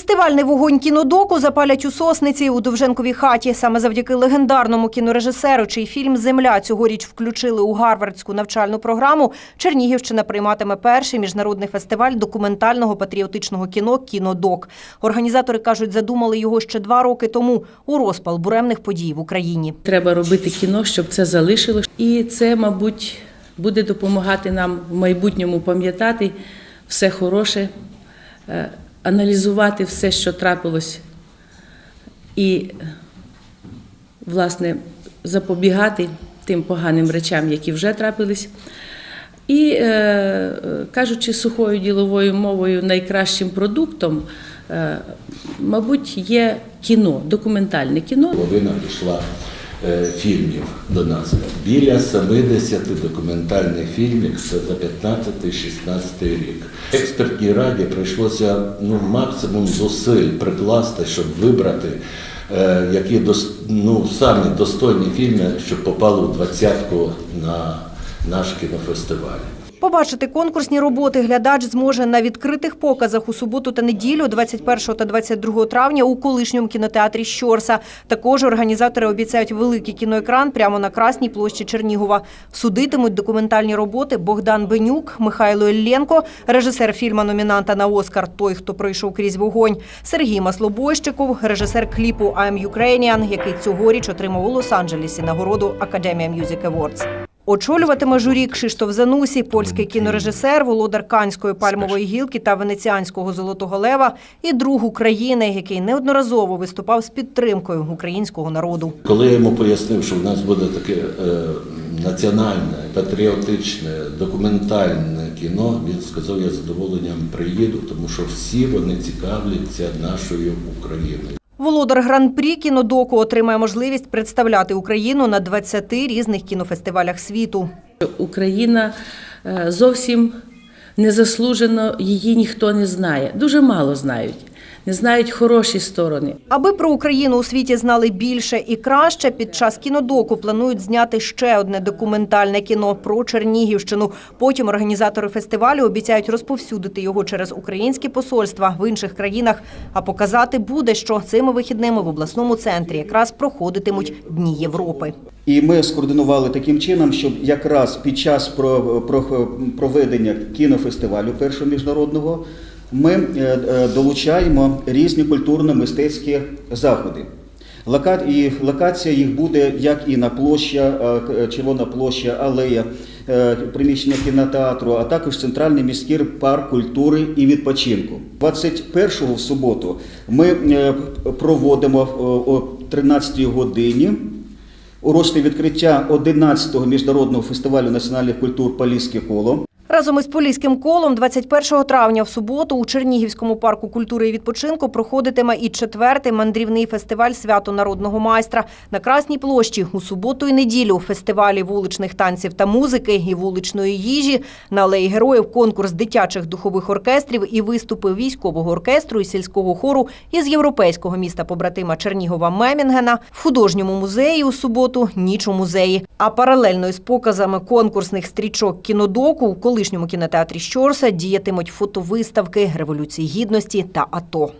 Фестивальний вогонь кінодоку запалять у Сосниці у Довженковій хаті. Саме завдяки легендарному кінорежисеру, чий фільм Земля цьогоріч включили у гарвардську навчальну програму. Чернігівщина прийматиме перший міжнародний фестиваль документального патріотичного кіно Кінодок. Організатори кажуть, задумали його ще два роки тому у розпал буремних подій в Україні. Треба робити кіно, щоб це залишилось. І це, мабуть, буде допомагати нам в майбутньому пам'ятати все хороше, е, аналізувати все, що трапилось, і, власне, запобігати тим поганим речам, які вже трапились. І, е, е, кажучи сухою діловою мовою, найкращим продуктом, е, мабуть, є кіно, документальне кіно. Половина пішла фільмів до нас. Біля 70 документальних фільмів це за 15-16 рік. Експертній раді прийшлося ну, максимум зусиль прикласти, щоб вибрати, е, які ну, самі достойні фільми, щоб попали у двадцятку на наш кінофестиваль. Побачити конкурсні роботи глядач зможе на відкритих показах у суботу та неділю, 21 та 22 травня у колишньому кінотеатрі Щорса. Також організатори обіцяють великий кіноекран прямо на Красній площі Чернігова. Судитимуть документальні роботи Богдан Бенюк, Михайло Ілленко, режисер фільма номінанта на Оскар Той, хто пройшов крізь вогонь, Сергій Маслобойщиков, режисер кліпу «I'm Ukrainian», який цьогоріч отримав у Лос-Анджелесі нагороду Academia Music Awards. Очолюватиме журі Кшиштоф Занусі, польський кінорежисер, володар Канської пальмової гілки та венеціанського золотого лева і друг України, який неодноразово виступав з підтримкою українського народу. Коли я йому пояснив, що в нас буде таке е, національне, патріотичне, документальне кіно, він сказав, я з задоволенням приїду, тому що всі вони цікавляться нашою Україною. Володар гран-прі кінодоку отримає можливість представляти Україну на 20 різних кінофестивалях світу. Україна е, зовсім незаслужено її ніхто не знає. Дуже мало знають. Не знають хороші сторони. Аби про Україну у світі знали більше і краще, під час кінодоку планують зняти ще одне документальне кіно про Чернігівщину. Потім організатори фестивалю обіцяють розповсюдити його через українські посольства в інших країнах. А показати буде, що цими вихідними в обласному центрі якраз проходитимуть Дні Європи. І ми скоординували таким чином, щоб якраз під час про- про- проведення кінофестивалю першого міжнародного ми е, е, долучаємо різні культурно-мистецькі заходи. І локація їх буде як і на площа, е, Червона площа, алея, приміщення кінотеатру, а також центральний міський парк культури і відпочинку. 21-го в суботу ми проводимо о 13-й годині урочне відкриття 11-го міжнародного фестивалю національних культур Поліське коло. Разом із Поліським колом 21 травня в суботу у Чернігівському парку культури і відпочинку проходитиме і четвертий мандрівний фестиваль свято народного майстра на Красній площі у суботу і неділю. Фестивалі вуличних танців та музики і вуличної їжі на алеї героїв конкурс дитячих духових оркестрів і виступи військового оркестру і сільського хору із європейського міста побратима Чернігова Мемінгена в художньому музеї у суботу ніч у музеї. А паралельно із показами конкурсних стрічок кінодоку у колишньому кінотеатрі Щорса діятимуть фотовиставки Революції Гідності та АТО.